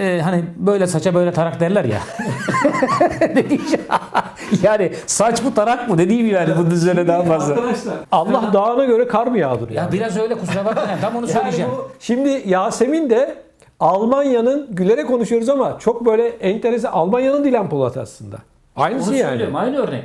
e, hani böyle saça böyle tarak derler ya. Yani saç bu tarak mı dediğim yani bunun üzerine daha fazla. Arkadaşlar Allah dağına göre kar mı yağdırıyor? Ya biraz öyle kusura bakma yani tam onu Yani söyleyeceğim. bu- şimdi Yasemin de Almanya'nın gülerek konuşuyoruz ama çok böyle enteresan Almanya'nın Dilan Polat aslında. Aynısı Onu yani. söylüyorum aynı örnek.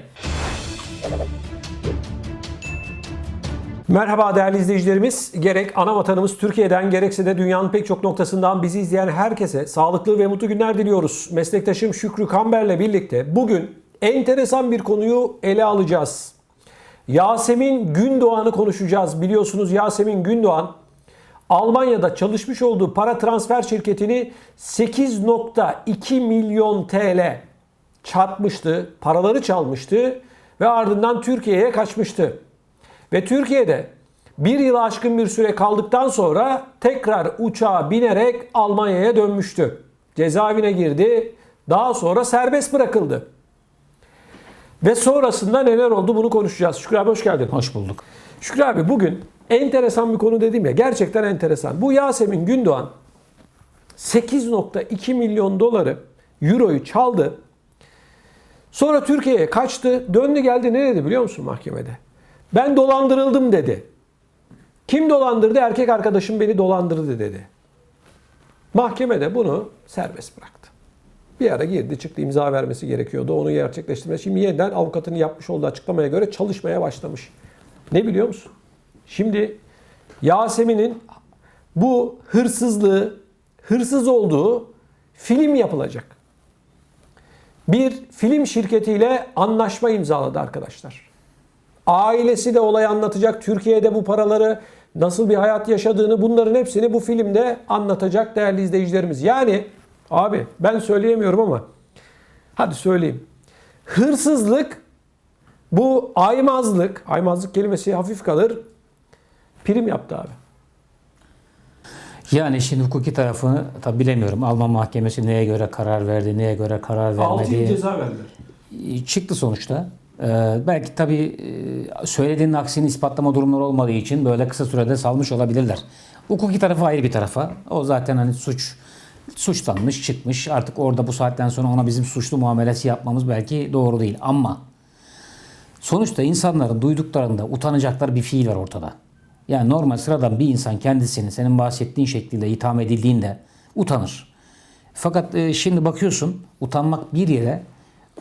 Merhaba değerli izleyicilerimiz. Gerek ana vatanımız Türkiye'den gerekse de dünyanın pek çok noktasından bizi izleyen herkese sağlıklı ve mutlu günler diliyoruz. Meslektaşım Şükrü Kamber'le birlikte bugün enteresan bir konuyu ele alacağız. Yasemin Gündoğan'ı konuşacağız. Biliyorsunuz Yasemin Gündoğan Almanya'da çalışmış olduğu para transfer şirketini 8.2 milyon TL çarpmıştı, paraları çalmıştı ve ardından Türkiye'ye kaçmıştı. Ve Türkiye'de bir yılı aşkın bir süre kaldıktan sonra tekrar uçağa binerek Almanya'ya dönmüştü. Cezaevine girdi. Daha sonra serbest bırakıldı. Ve sonrasında neler oldu bunu konuşacağız. Şükrü abi hoş geldin. Hoş bulduk. Şükrü abi bugün enteresan bir konu dedim ya. Gerçekten enteresan. Bu Yasemin Gündoğan 8.2 milyon doları, euroyu çaldı. Sonra Türkiye'ye kaçtı. Döndü geldi ne dedi biliyor musun mahkemede? Ben dolandırıldım dedi. Kim dolandırdı? Erkek arkadaşım beni dolandırdı dedi. Mahkemede bunu serbest bıraktı. Bir ara girdi çıktı imza vermesi gerekiyordu. Onu gerçekleştirmesi. Şimdi yeniden avukatının yapmış olduğu açıklamaya göre çalışmaya başlamış. Ne biliyor musun? Şimdi Yasemin'in bu hırsızlığı, hırsız olduğu film yapılacak. Bir film şirketiyle anlaşma imzaladı arkadaşlar. Ailesi de olayı anlatacak. Türkiye'de bu paraları nasıl bir hayat yaşadığını bunların hepsini bu filmde anlatacak değerli izleyicilerimiz. Yani abi ben söyleyemiyorum ama hadi söyleyeyim. Hırsızlık bu aymazlık, aymazlık kelimesi hafif kalır. Prim yaptı abi. Yani şimdi hukuki tarafını tabi bilemiyorum. Alman mahkemesi neye göre karar verdi, neye göre karar vermedi. verdiler. çıktı sonuçta. Ee, belki tabii e, söylediğinin aksini ispatlama durumları olmadığı için böyle kısa sürede salmış olabilirler. Hukuki tarafı ayrı bir tarafa. O zaten hani suç suçlanmış, çıkmış. Artık orada bu saatten sonra ona bizim suçlu muamelesi yapmamız belki doğru değil. Ama sonuçta insanların duyduklarında utanacakları bir fiil var ortada. Yani normal sıradan bir insan kendisini senin bahsettiğin şekliyle itham edildiğinde utanır. Fakat e, şimdi bakıyorsun utanmak bir yere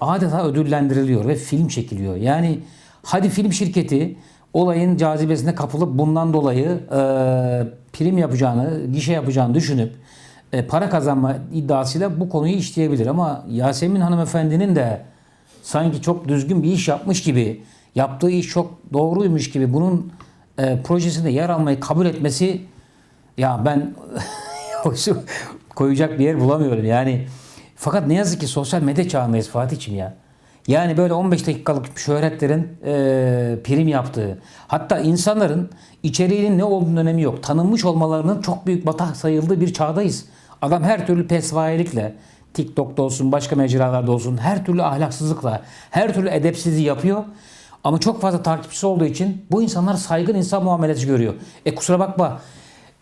adeta ödüllendiriliyor ve film çekiliyor. Yani hadi film şirketi olayın cazibesine kapılıp bundan dolayı e, prim yapacağını, gişe yapacağını düşünüp e, para kazanma iddiasıyla bu konuyu işleyebilir. Ama Yasemin hanımefendinin de sanki çok düzgün bir iş yapmış gibi, yaptığı iş çok doğruymuş gibi bunun e, projesinde yer almayı kabul etmesi ya ben koyacak bir yer bulamıyorum. Yani fakat ne yazık ki sosyal medya çağındayız Fatih'ciğim ya. Yani böyle 15 dakikalık şöhretlerin e, prim yaptığı, hatta insanların içeriğinin ne olduğunun önemi yok. Tanınmış olmalarının çok büyük batah sayıldığı bir çağdayız. Adam her türlü pesvayelikle, TikTok'ta olsun, başka mecralarda olsun, her türlü ahlaksızlıkla, her türlü edepsizliği yapıyor. Ama çok fazla takipçisi olduğu için bu insanlar saygın insan muamelesi görüyor. E kusura bakma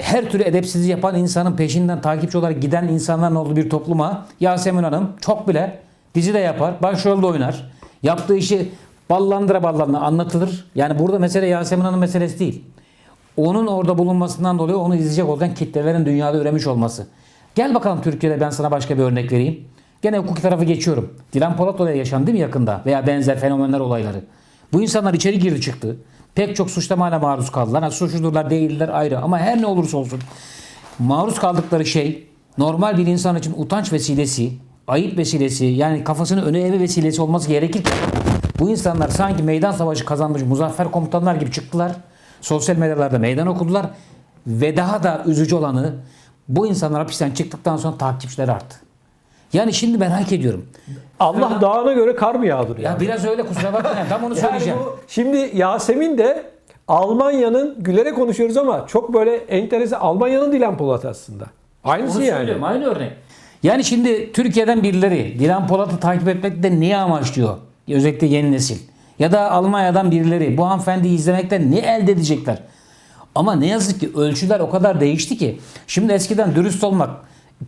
her türlü edepsizliği yapan insanın peşinden takipçi olarak giden insanların olduğu bir topluma Yasemin Hanım çok bile dizi de yapar, başrolde oynar. Yaptığı işi ballandıra ballandıra anlatılır. Yani burada mesele Yasemin Hanım meselesi değil. Onun orada bulunmasından dolayı onu izleyecek olan kitlelerin dünyada üremiş olması. Gel bakalım Türkiye'de ben sana başka bir örnek vereyim. Gene hukuki tarafı geçiyorum. Dilan Polat olayı yaşandı mi yakında? Veya benzer fenomenler olayları. Bu insanlar içeri girdi çıktı. Pek çok suçlamayla maruz kaldılar. Ha, suçludurlar değiller ayrı ama her ne olursa olsun maruz kaldıkları şey normal bir insan için utanç vesilesi, ayıp vesilesi yani kafasını öne eğme vesilesi olması gerekir. Bu insanlar sanki meydan savaşı kazanmış muzaffer komutanlar gibi çıktılar. Sosyal medyalarda meydan okudular. Ve daha da üzücü olanı bu insanlar hapisten çıktıktan sonra takipçileri arttı. Yani şimdi merak ediyorum. Allah dağına göre kar mı yağdırıyor? Ya biraz öyle kusura bakma yani tam onu Yani söyleyeceğim. bu- şimdi Yasemin de Almanya'nın gülerek konuşuyoruz ama çok böyle enteresan Almanya'nın Dilan Polat aslında. Aynısı Onu yani. aynı örnek. Yani şimdi Türkiye'den birileri Dilan Polat'ı takip etmekte neyi amaçlıyor? Özellikle yeni nesil. Ya da Almanya'dan birileri bu hanımefendiyi izlemekten ne elde edecekler? Ama ne yazık ki ölçüler o kadar değişti ki. Şimdi eskiden dürüst olmak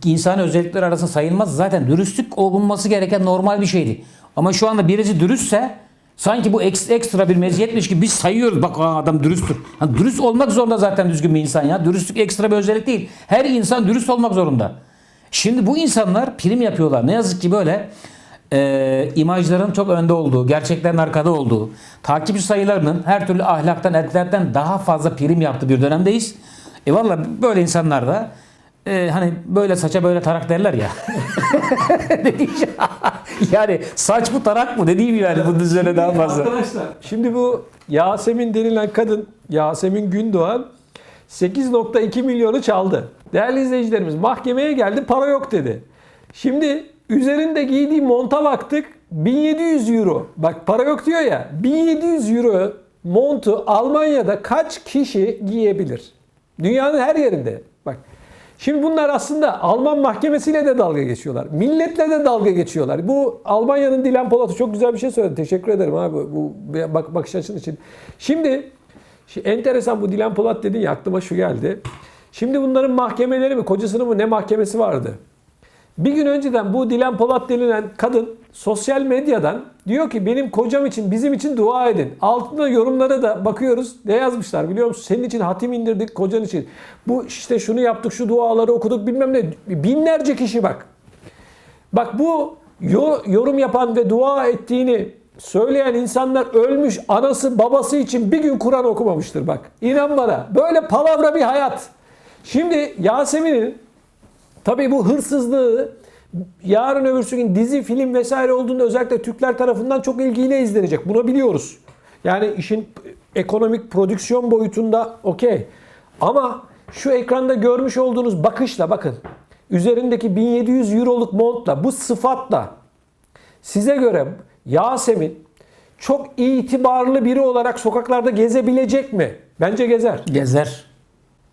insan özellikler arasında sayılmaz. Zaten dürüstlük olunması gereken normal bir şeydi. Ama şu anda birisi dürüstse sanki bu eks- ekstra bir meziyetmiş gibi biz sayıyoruz. Bak aa, adam dürüsttür. Ha, dürüst olmak zorunda zaten düzgün bir insan ya. Dürüstlük ekstra bir özellik değil. Her insan dürüst olmak zorunda. Şimdi bu insanlar prim yapıyorlar. Ne yazık ki böyle e, imajların çok önde olduğu, gerçeklerin arkada olduğu, takipçi sayılarının her türlü ahlaktan, etlerden daha fazla prim yaptığı bir dönemdeyiz. E valla böyle insanlar da e, hani böyle saça böyle tarak derler ya. yani saç bu tarak mı? Ne diyeyim yani bunun üzerine daha fazla. Arkadaşlar şimdi bu Yasemin denilen kadın Yasemin Gündoğan 8.2 milyonu çaldı. Değerli izleyicilerimiz mahkemeye geldi para yok dedi. Şimdi üzerinde giydiği monta baktık 1700 euro. Bak para yok diyor ya 1700 euro montu Almanya'da kaç kişi giyebilir? Dünyanın her yerinde. Şimdi bunlar aslında Alman mahkemesiyle de dalga geçiyorlar. Milletle de dalga geçiyorlar. Bu Almanya'nın Dilan Polat'ı çok güzel bir şey söyledi. Teşekkür ederim abi bu bak bakış açın için. Şimdi, enteresan bu Dilan Polat dedin ya aklıma şu geldi. Şimdi bunların mahkemeleri mi kocasının mı ne mahkemesi vardı? Bir gün önceden bu Dilan Polat denilen kadın sosyal medyadan diyor ki benim kocam için bizim için dua edin. Altında yorumlara da bakıyoruz. Ne yazmışlar biliyor musun? Senin için hatim indirdik kocan için. Bu işte şunu yaptık şu duaları okuduk bilmem ne. Binlerce kişi bak. Bak bu yo- yorum yapan ve dua ettiğini söyleyen insanlar ölmüş anası babası için bir gün Kur'an okumamıştır bak. İnan bana. Böyle palavra bir hayat. Şimdi Yasemin'in Tabii bu hırsızlığı yarın öbürsü gün dizi, film vesaire olduğunda özellikle Türkler tarafından çok ilgiyle izlenecek. Bunu biliyoruz. Yani işin ekonomik prodüksiyon boyutunda okey. Ama şu ekranda görmüş olduğunuz bakışla bakın. Üzerindeki 1700 euroluk montla, bu sıfatla size göre Yasemin çok itibarlı biri olarak sokaklarda gezebilecek mi? Bence gezer. Gezer.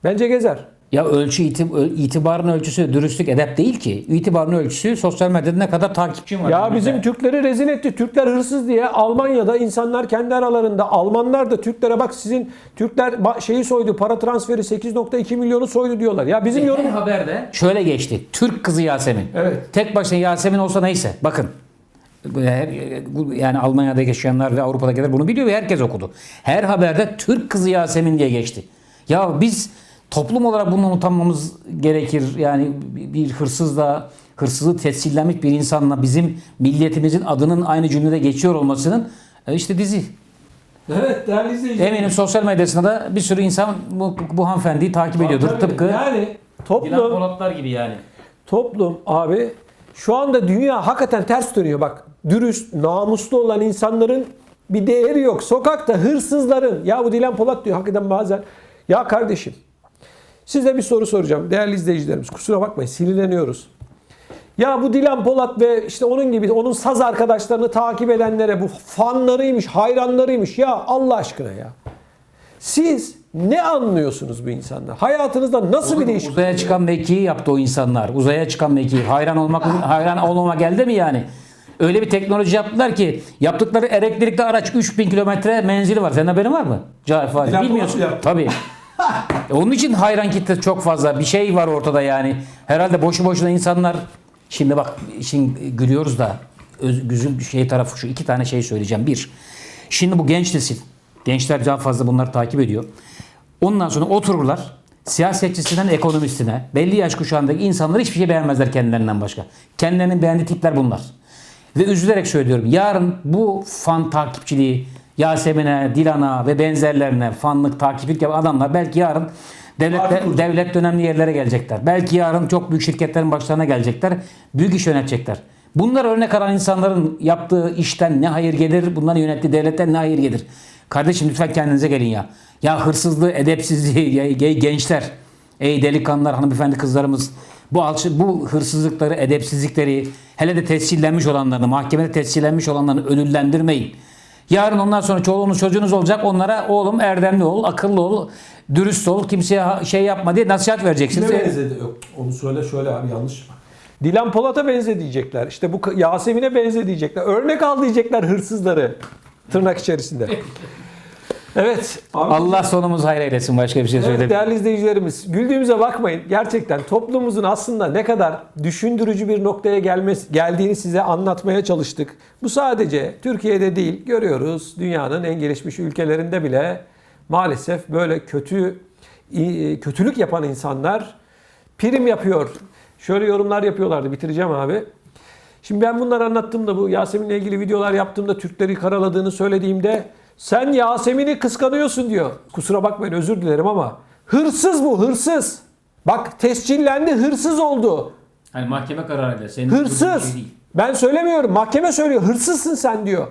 Bence gezer. Ya ölçü itibarın ölçüsü dürüstlük edep değil ki. İtibarın ölçüsü sosyal medyada ne kadar takipçim var. Ya Mesela. bizim Türkleri rezil etti. Türkler hırsız diye Almanya'da insanlar kendi aralarında Almanlar da Türklere bak sizin Türkler şeyi soydu para transferi 8.2 milyonu soydu diyorlar. Ya bizim yorum Her haberde şöyle geçti. Türk kızı Yasemin. Evet. Tek başına Yasemin olsa neyse. Bakın. Yani Almanya'da yaşayanlar ve Avrupa'da gelir bunu biliyor ve herkes okudu. Her haberde Türk kızı Yasemin diye geçti. Ya biz toplum olarak bundan utanmamız gerekir. Yani bir hırsızla hırsızı tescillenmiş bir insanla bizim milliyetimizin adının aynı cümlede geçiyor olmasının e, işte dizi. Evet değerli izleyiciler. Eminim sosyal medyasında da bir sürü insan bu, bu hanımefendiyi takip ediyordur. Tıpkı yani Dilan toplum Polatlar gibi yani. toplum abi şu anda dünya hakikaten ters dönüyor bak. Dürüst, namuslu olan insanların bir değeri yok. Sokakta hırsızların ya bu Dilan Polat diyor hakikaten bazen ya kardeşim size bir soru soracağım değerli izleyicilerimiz kusura bakmayın sinirleniyoruz. Ya bu Dilan Polat ve işte onun gibi onun saz arkadaşlarını takip edenlere bu fanlarıymış, hayranlarıymış ya Allah aşkına ya. Siz ne anlıyorsunuz bu insanlar? Hayatınızda nasıl bir değişiklik? Uzaya çıkan mekiği yaptı o insanlar. Uzaya çıkan mekiği. Hayran olmak hayran olmama geldi mi yani? Öyle bir teknoloji yaptılar ki yaptıkları elektrikli araç 3000 kilometre menzili var. Senin haberin var mı? Fahri. Dilan Bilmiyorsun. Tabii. E, Onun için hayran kitle çok fazla. Bir şey var ortada yani. Herhalde boşu boşuna insanlar şimdi bak işin gülüyoruz da öz, güzül şey tarafı şu iki tane şey söyleyeceğim. Bir. Şimdi bu genç nesil gençler daha fazla bunları takip ediyor. Ondan sonra otururlar. Siyasetçisinden ekonomistine, belli yaş kuşağındaki insanlar hiçbir şey beğenmezler kendilerinden başka. Kendilerinin beğendiği tipler bunlar. Ve üzülerek söylüyorum. Yarın bu fan takipçiliği Yasemin'e, Dilan'a ve benzerlerine fanlık, takipçilik yapan adamlar belki yarın devlet, devlet dönemli yerlere gelecekler. Belki yarın çok büyük şirketlerin başlarına gelecekler. Büyük iş yönetecekler. Bunlar örnek alan insanların yaptığı işten ne hayır gelir, bunların yönettiği devletten ne hayır gelir. Kardeşim lütfen kendinize gelin ya. Ya hırsızlığı, edepsizliği, ya- ya- gençler, ey delikanlılar, hanımefendi kızlarımız bu alçı, bu hırsızlıkları, edepsizlikleri, hele de tescillenmiş olanlarını, mahkemede tescillenmiş olanlarını ödüllendirmeyin. Yarın ondan sonra çoluğunuz çocuğunuz olacak. Onlara oğlum erdemli ol, akıllı ol, dürüst ol, kimseye şey yapma diye nasihat vereceksiniz. Kime benzedi? Yok onu söyle şöyle abi yanlış mı? Dilan Polat'a benze diyecekler. İşte bu Yasemin'e benze diyecekler. Örnek al diyecekler hırsızları. Tırnak içerisinde. Evet. Allah sonumuz hayır eylesin. Başka bir şey Evet söyleyeyim. değerli izleyicilerimiz güldüğümüze bakmayın. Gerçekten toplumumuzun aslında ne kadar düşündürücü bir noktaya gelmesi, geldiğini size anlatmaya çalıştık. Bu sadece Türkiye'de değil görüyoruz dünyanın en gelişmiş ülkelerinde bile maalesef böyle kötü i- kötülük yapan insanlar prim yapıyor. Şöyle yorumlar yapıyorlardı bitireceğim abi. Şimdi ben bunları anlattığımda bu Yasemin'le ilgili videolar yaptığımda Türkleri karaladığını söylediğimde sen Yasemin'i kıskanıyorsun diyor. Kusura bakmayın özür dilerim ama hırsız bu hırsız. Bak tescillendi hırsız oldu. Hani mahkeme kararıyla. Senin Hırsız. Ben söylemiyorum. Mahkeme söylüyor. Hırsızsın sen diyor.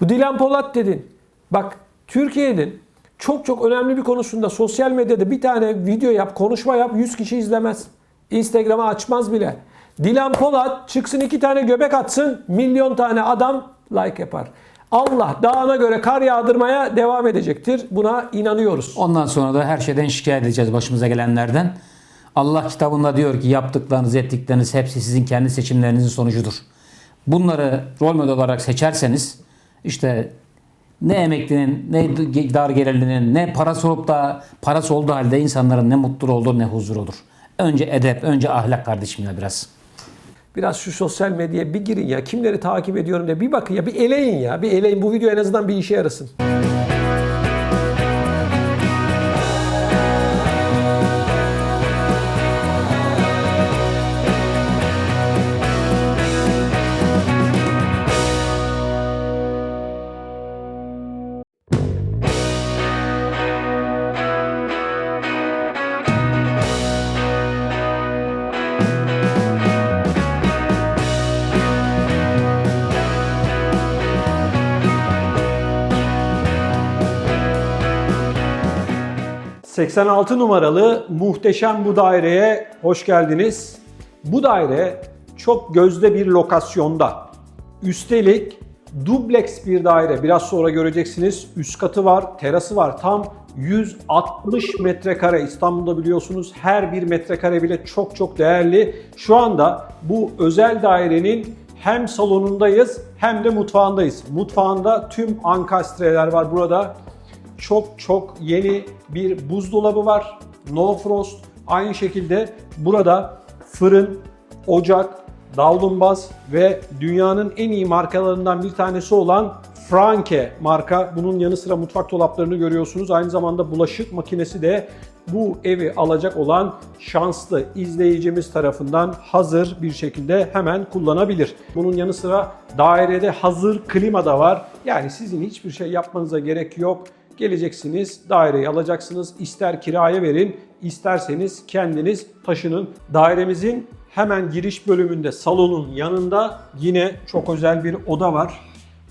Bu Dilan Polat dedin. Bak Türkiye'nin çok çok önemli bir konusunda sosyal medyada bir tane video yap, konuşma yap 100 kişi izlemez. Instagram'a açmaz bile. Dilan Polat çıksın iki tane göbek atsın milyon tane adam like yapar. Allah dağına göre kar yağdırmaya devam edecektir. Buna inanıyoruz. Ondan sonra da her şeyden şikayet edeceğiz başımıza gelenlerden. Allah kitabında diyor ki yaptıklarınız, ettikleriniz hepsi sizin kendi seçimlerinizin sonucudur. Bunları rol model olarak seçerseniz işte ne emeklinin, ne dar gelirlinin, ne parası olup da parası olduğu halde insanların ne mutlu olur ne huzur olur. Önce edep, önce ahlak kardeşim ya biraz. Biraz şu sosyal medyaya bir girin ya. Kimleri takip ediyorum diye bir bakın ya. Bir eleyin ya. Bir eleyin. Bu video en azından bir işe yarasın. ...86 numaralı muhteşem bu daireye hoş geldiniz. Bu daire çok gözde bir lokasyonda. Üstelik dubleks bir daire. Biraz sonra göreceksiniz. Üst katı var, terası var. Tam 160 metrekare. İstanbul'da biliyorsunuz her bir metrekare bile çok çok değerli. Şu anda bu özel dairenin hem salonundayız hem de mutfağındayız. Mutfağında tüm ankastreler var burada. Çok çok yeni bir buzdolabı var. No frost. Aynı şekilde burada fırın, ocak, davlumbaz ve dünyanın en iyi markalarından bir tanesi olan Franke marka. Bunun yanı sıra mutfak dolaplarını görüyorsunuz. Aynı zamanda bulaşık makinesi de bu evi alacak olan şanslı izleyicimiz tarafından hazır bir şekilde hemen kullanabilir. Bunun yanı sıra dairede hazır klima da var. Yani sizin hiçbir şey yapmanıza gerek yok. Geleceksiniz, daireyi alacaksınız. İster kiraya verin, isterseniz kendiniz taşının. Dairemizin hemen giriş bölümünde salonun yanında yine çok özel bir oda var.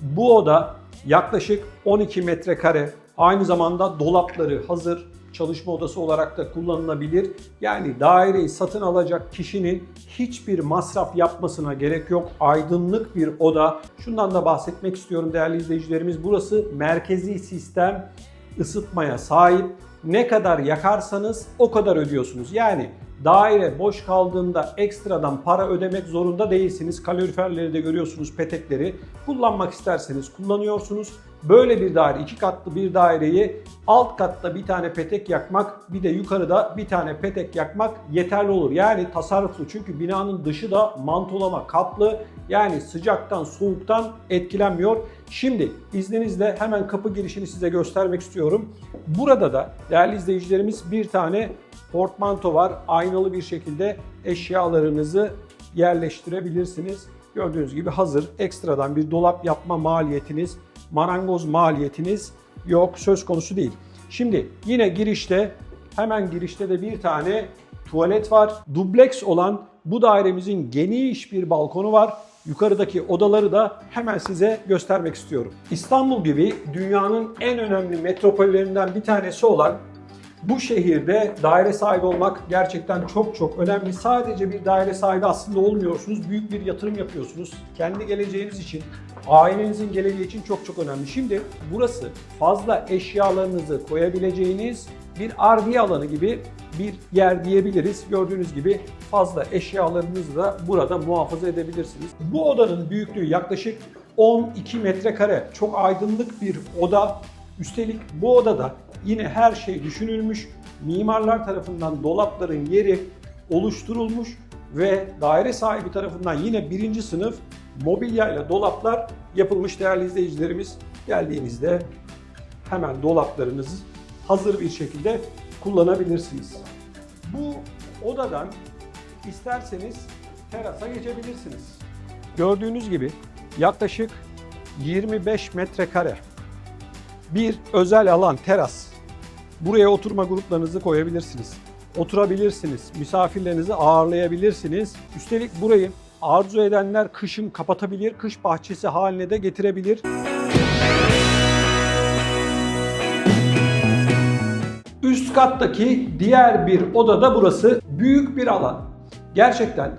Bu oda yaklaşık 12 metrekare. Aynı zamanda dolapları hazır çalışma odası olarak da kullanılabilir. Yani daireyi satın alacak kişinin hiçbir masraf yapmasına gerek yok. Aydınlık bir oda. Şundan da bahsetmek istiyorum değerli izleyicilerimiz. Burası merkezi sistem ısıtmaya sahip. Ne kadar yakarsanız o kadar ödüyorsunuz. Yani daire boş kaldığında ekstradan para ödemek zorunda değilsiniz. Kaloriferleri de görüyorsunuz, petekleri. Kullanmak isterseniz kullanıyorsunuz. Böyle bir daire, iki katlı bir daireyi alt katta bir tane petek yakmak, bir de yukarıda bir tane petek yakmak yeterli olur. Yani tasarruflu çünkü binanın dışı da mantolama kaplı. Yani sıcaktan, soğuktan etkilenmiyor. Şimdi izninizle hemen kapı girişini size göstermek istiyorum. Burada da değerli izleyicilerimiz bir tane portmanto var. Aynalı bir şekilde eşyalarınızı yerleştirebilirsiniz. Gördüğünüz gibi hazır. Ekstradan bir dolap yapma maliyetiniz, marangoz maliyetiniz yok. Söz konusu değil. Şimdi yine girişte hemen girişte de bir tane tuvalet var. Dubleks olan bu dairemizin geniş bir balkonu var. Yukarıdaki odaları da hemen size göstermek istiyorum. İstanbul gibi dünyanın en önemli metropollerinden bir tanesi olan bu şehirde daire sahibi olmak gerçekten çok çok önemli. Sadece bir daire sahibi aslında olmuyorsunuz. Büyük bir yatırım yapıyorsunuz. Kendi geleceğiniz için, ailenizin geleceği için çok çok önemli. Şimdi burası fazla eşyalarınızı koyabileceğiniz bir ardiye alanı gibi bir yer diyebiliriz. Gördüğünüz gibi fazla eşyalarınızı da burada muhafaza edebilirsiniz. Bu odanın büyüklüğü yaklaşık 12 metrekare. Çok aydınlık bir oda. Üstelik bu odada yine her şey düşünülmüş. Mimarlar tarafından dolapların yeri oluşturulmuş ve daire sahibi tarafından yine birinci sınıf mobilyayla dolaplar yapılmış değerli izleyicilerimiz. Geldiğinizde hemen dolaplarınızı hazır bir şekilde kullanabilirsiniz. Bu odadan isterseniz terasa geçebilirsiniz. Gördüğünüz gibi yaklaşık 25 metrekare bir özel alan teras. Buraya oturma gruplarınızı koyabilirsiniz. Oturabilirsiniz, misafirlerinizi ağırlayabilirsiniz. Üstelik burayı arzu edenler kışın kapatabilir, kış bahçesi haline de getirebilir. Üst kattaki diğer bir odada burası büyük bir alan. Gerçekten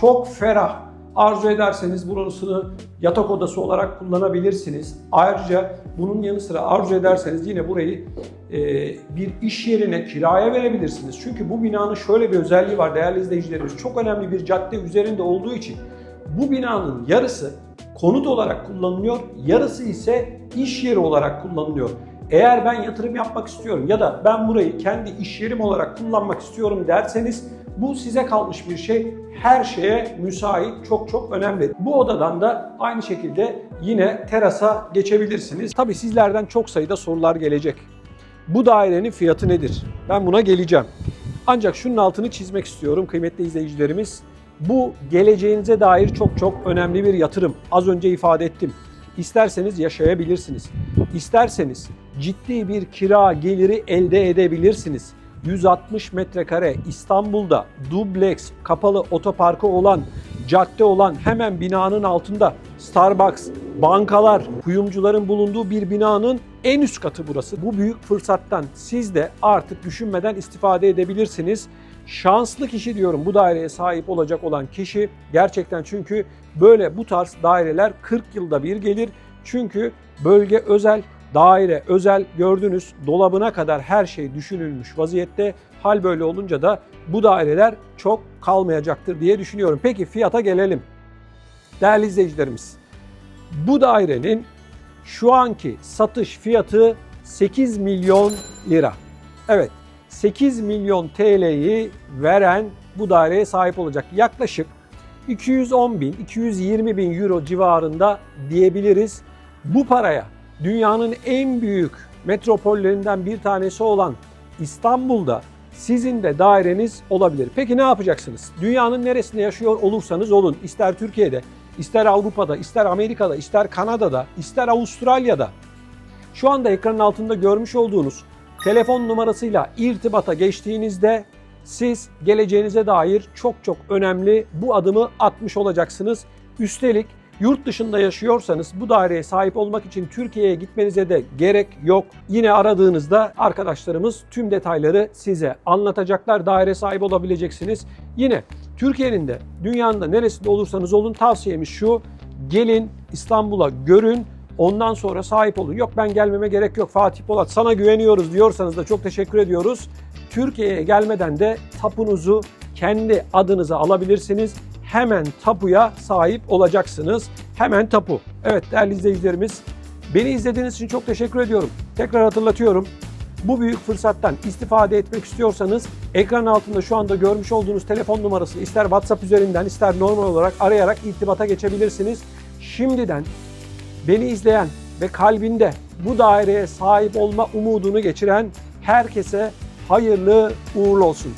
çok ferah. Arzu ederseniz burasını yatak odası olarak kullanabilirsiniz. Ayrıca bunun yanı sıra arzu ederseniz yine burayı e, bir iş yerine kiraya verebilirsiniz. Çünkü bu binanın şöyle bir özelliği var değerli izleyicilerimiz. Çok önemli bir cadde üzerinde olduğu için bu binanın yarısı konut olarak kullanılıyor, yarısı ise iş yeri olarak kullanılıyor. Eğer ben yatırım yapmak istiyorum ya da ben burayı kendi iş yerim olarak kullanmak istiyorum derseniz bu size kalmış bir şey. Her şeye müsait, çok çok önemli. Bu odadan da aynı şekilde yine terasa geçebilirsiniz. Tabii sizlerden çok sayıda sorular gelecek. Bu dairenin fiyatı nedir? Ben buna geleceğim. Ancak şunun altını çizmek istiyorum kıymetli izleyicilerimiz. Bu geleceğinize dair çok çok önemli bir yatırım. Az önce ifade ettim. İsterseniz yaşayabilirsiniz. İsterseniz ciddi bir kira geliri elde edebilirsiniz. 160 metrekare İstanbul'da dubleks kapalı otoparkı olan, cadde olan hemen binanın altında Starbucks, bankalar, kuyumcuların bulunduğu bir binanın en üst katı burası. Bu büyük fırsattan siz de artık düşünmeden istifade edebilirsiniz. Şanslı kişi diyorum bu daireye sahip olacak olan kişi gerçekten çünkü böyle bu tarz daireler 40 yılda bir gelir. Çünkü bölge özel, daire özel gördünüz dolabına kadar her şey düşünülmüş vaziyette. Hal böyle olunca da bu daireler çok kalmayacaktır diye düşünüyorum. Peki fiyata gelelim. Değerli izleyicilerimiz, bu dairenin şu anki satış fiyatı 8 milyon lira. Evet, 8 milyon TL'yi veren bu daireye sahip olacak. Yaklaşık 210 bin, 220 bin euro civarında diyebiliriz. Bu paraya dünyanın en büyük metropollerinden bir tanesi olan İstanbul'da sizin de daireniz olabilir. Peki ne yapacaksınız? Dünyanın neresinde yaşıyor olursanız olun, ister Türkiye'de, ister Avrupa'da, ister Amerika'da, ister Kanada'da, ister Avustralya'da şu anda ekranın altında görmüş olduğunuz telefon numarasıyla irtibata geçtiğinizde siz geleceğinize dair çok çok önemli bu adımı atmış olacaksınız. Üstelik yurt dışında yaşıyorsanız bu daireye sahip olmak için Türkiye'ye gitmenize de gerek yok. Yine aradığınızda arkadaşlarımız tüm detayları size anlatacaklar. Daire sahibi olabileceksiniz. Yine Türkiye'nin de dünyanın da neresinde olursanız olun tavsiyemiz şu. Gelin İstanbul'a görün. Ondan sonra sahip olun. Yok ben gelmeme gerek yok Fatih Polat sana güveniyoruz diyorsanız da çok teşekkür ediyoruz. Türkiye'ye gelmeden de tapunuzu kendi adınıza alabilirsiniz. Hemen tapuya sahip olacaksınız. Hemen tapu. Evet değerli izleyicilerimiz beni izlediğiniz için çok teşekkür ediyorum. Tekrar hatırlatıyorum. Bu büyük fırsattan istifade etmek istiyorsanız ekran altında şu anda görmüş olduğunuz telefon numarası ister WhatsApp üzerinden ister normal olarak arayarak irtibata geçebilirsiniz. Şimdiden beni izleyen ve kalbinde bu daireye sahip olma umudunu geçiren herkese hayırlı uğurlu olsun.